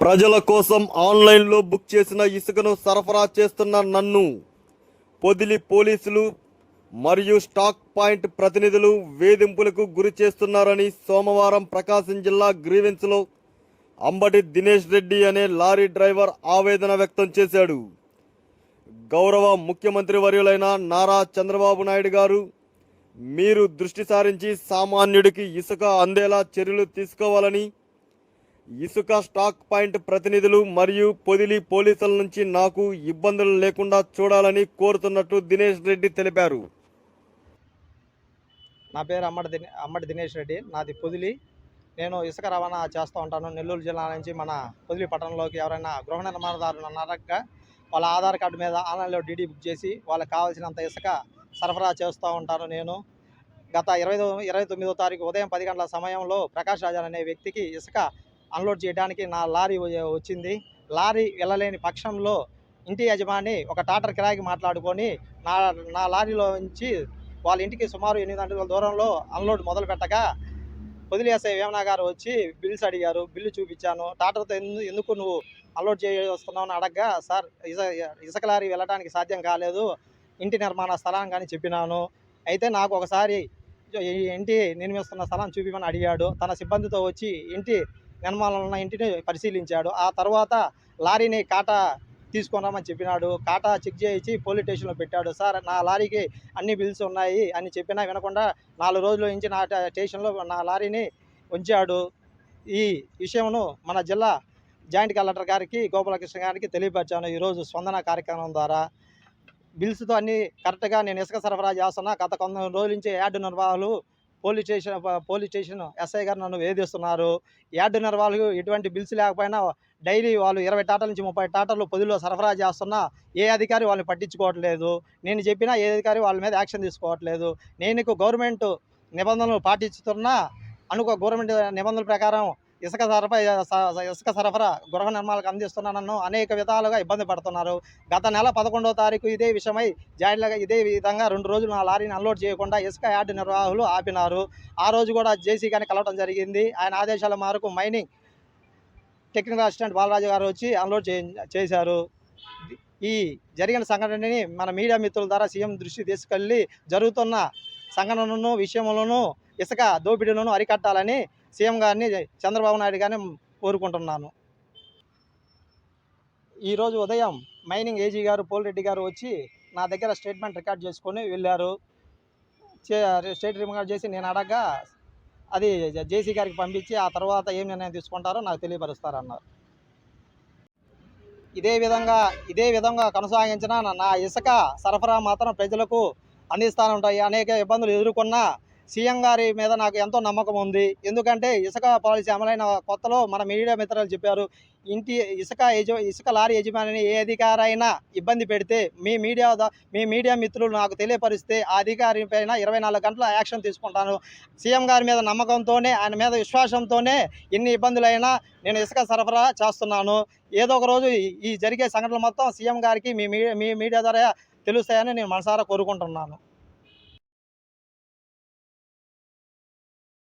ప్రజల కోసం ఆన్లైన్లో బుక్ చేసిన ఇసుకను సరఫరా చేస్తున్న నన్ను పొదిలి పోలీసులు మరియు స్టాక్ పాయింట్ ప్రతినిధులు వేధింపులకు గురి చేస్తున్నారని సోమవారం ప్రకాశం జిల్లా గ్రీవెన్స్లో అంబటి దినేష్ రెడ్డి అనే లారీ డ్రైవర్ ఆవేదన వ్యక్తం చేశాడు. గౌరవ ముఖ్యమంత్రి వర్యులైన నారా చంద్రబాబు నాయుడు గారు మీరు దృష్టి సారించి సామాన్యుడికి ఇసుక అందేలా చర్యలు తీసుకోవాలని ఇసుక స్టాక్ పాయింట్ ప్రతినిధులు మరియు పొదిలి పోలీసుల నుంచి నాకు ఇబ్బందులు లేకుండా చూడాలని కోరుతున్నట్టు దినేష్ రెడ్డి తెలిపారు. నా పేరు అమ్మడి దినే అమ్మడి దినేష్ రెడ్డి. నాది పొదిలి. నేను ఇసుక రవాణా చేస్తూ ఉంటాను. నెల్లూరు జిల్లా నుంచి మన పొదిలి పట్టణంలోకి ఎవరైనా గృహ నిర్మాణదారులు ఉన్నారక వాళ్ళ ఆధార్ కార్డు మీద ఆన్లైన్లో డీడీ బుక్ చేసి వాళ్ళకి కావాల్సినంత ఇసుక సరఫరా చేస్తూ ఉంటాను నేను. గత ఇరవై ఇరవై తొమ్మిదో తారీఖు ఉదయం పది గంటల సమయంలో ప్రకాష్ రాజన్ అనే వ్యక్తికి ఇసుక అన్లోడ్ చేయడానికి నా లారీ వచ్చింది. లారీ వెళ్ళలేని పక్షంలో ఇంటి యజమాని ఒక టాటర్ కిరాయికి మాట్లాడుకొని నా నా లారీలో నుంచి వాళ్ళ ఇంటికి సుమారు ఎనిమిది గంటల దూరంలో అన్లోడ్ మొదలు పెట్టగా వదిలేసే వేమనా గారు వచ్చి బిల్స్ అడిగారు. బిల్లు చూపించాను. టాటర్తో ఎందు ఎందుకు నువ్వు అన్లోడ్ చేస్తున్నావు అని అడగగా సార్ ఇస ఇసుక లారీ వెళ్ళడానికి సాధ్యం కాలేదు. ఇంటి నిర్మాణ స్థలం కానీ చెప్పినాను. అయితే నాకు ఒకసారి ఇంటి నిర్మిస్తున్న స్థలం చూపిమని అడిగాడు. తన సిబ్బందితో వచ్చి ఇంటి నిర్మాణంలో ఉన్న ఇంటిని పరిశీలించాడు. ఆ తర్వాత లారీని కాటా తీసుకున్నామని చెప్పినాడు. కాటా చెక్ చేయించి పోలీస్ స్టేషన్లో పెట్టాడు. సార్ నా లారీకి అన్ని బిల్స్ ఉన్నాయి అని చెప్పినా వినకుండా నాలుగు రోజుల నుంచి నా స్టేషన్లో నా లారీని ఉంచాడు. ఈ విషయమును మన జిల్లా జాయింట్ కలెక్టర్ గారికి గోపాలకృష్ణ గారికి తెలియపరిచాను. ఈరోజు స్పందన కార్యక్రమం ద్వారా బిల్స్తో అన్ని కరెక్ట్గా నేను ఇసుక సరఫరా చేస్తున్నా. గత కొంత రోజుల నుంచి యార్డు నిర్వాహకులు police station police station SI గారు నన్ను వేధిస్తున్నారు. యార్డు వాళ్ళు ఎటువంటి బిల్స్ లేకపోయినా డైలీ వాళ్ళు ఇరవై టాటల నుంచి ముప్పై టాటలు పొదిలో సరఫరా చేస్తున్నా ఏ అధికారి వాళ్ళని పట్టించుకోవట్లేదు. నేను చెప్పినా ఏ అధికారి వాళ్ళ మీద యాక్షన్ తీసుకోవట్లేదు. నేను గవర్నమెంట్ నిబంధనలు పాటిస్తున్నా అనుకో గవర్నమెంట్ నిబంధనల ప్రకారం ఇసుక సరఫరా స- ఇసుక సరఫరా గృహ నిర్మాణాలకు అందిస్తున్నానన్ను అనేక విధాలుగా ఇబ్బంది పడుతున్నారు. గత నెల పదకొండవ తారీఖు ఇదే విషయమై జాయింట్గా ఇదే విధంగా రెండు రోజులు నా లారీని అన్లోడ్ చేయకుండా ఇసుక యార్డు నిర్వాహకులు ఆపినారు. ఆ రోజు కూడా జేసీ కానీ కలవడం జరిగింది. ఆయన ఆదేశాల మేరకు మైనింగ్ టెక్నికల్ అసిస్టెంట్ బాలరాజు గారు వచ్చి అన్లోడ్ చే చేశారు. ఈ జరిగిన సంఘటనని మన మీడియా మిత్రుల ద్వారా సీఎం దృష్టి తీసుకెళ్ళి జరుగుతున్న సంఘటనను విషయంలోనూ ఇసుక దోపిడీలను అరికట్టాలని సీఎం గారిని చంద్రబాబు నాయుడు గారిని కోరుకుంటున్నాను. ఈరోజు ఉదయం మైనింగ్ ఏజీ గారు పోలిరెడ్డి గారు వచ్చి నా దగ్గర స్టేట్మెంట్ రికార్డ్ చేసుకొని వెళ్ళారు. చే స్టేట్ రికార్డ్ చేసి నేను అడగగా అది జేసీ గారికి పంపించి ఆ తర్వాత ఏం నిర్ణయం తీసుకుంటారో నాకు తెలియపరుస్తారన్నారు. ఇదే విధంగా ఇదే విధంగా కొనసాగించిన నా- ఇసుక సరఫరా మాత్రం ప్రజలకు అందిస్తాను ఉంటాయి అనేక ఇబ్బందులు ఎదుర్కొన్నా సీఎం గారి మీద నాకు ఎంతో నమ్మకం ఉంది. ఎందుకంటే ఇసుక పాలసీ అమలైన కొత్తలో మన మీడియా మిత్రులు చెప్పారు ఇంటి ఇసుక యజ ఇసుక లారీ యజమానిని ఏ అధికారైనా ఇబ్బంది పెడితే మీ మీడియా మీ మీడియా మిత్రులు నాకు తెలియపరిస్తే ఆ అధికారి పైన ఇరవై నాలుగు గంటల యాక్షన్ తీసుకుంటాను. సీఎం గారి మీద నమ్మకంతోనే ఆయన మీద విశ్వాసంతోనే ఎన్ని ఇబ్బందులైనా నేను ఇసుక సరఫరా చేస్తున్నాను. ఏదో ఒక రోజు ఈ- ఈ జరిగే సంఘటనలు మొత్తం సీఎం గారికి మీ మీడియా మీ మీడియా ద్వారా తెలుస్తాయని నేను మనసారా కోరుకుంటున్నాను.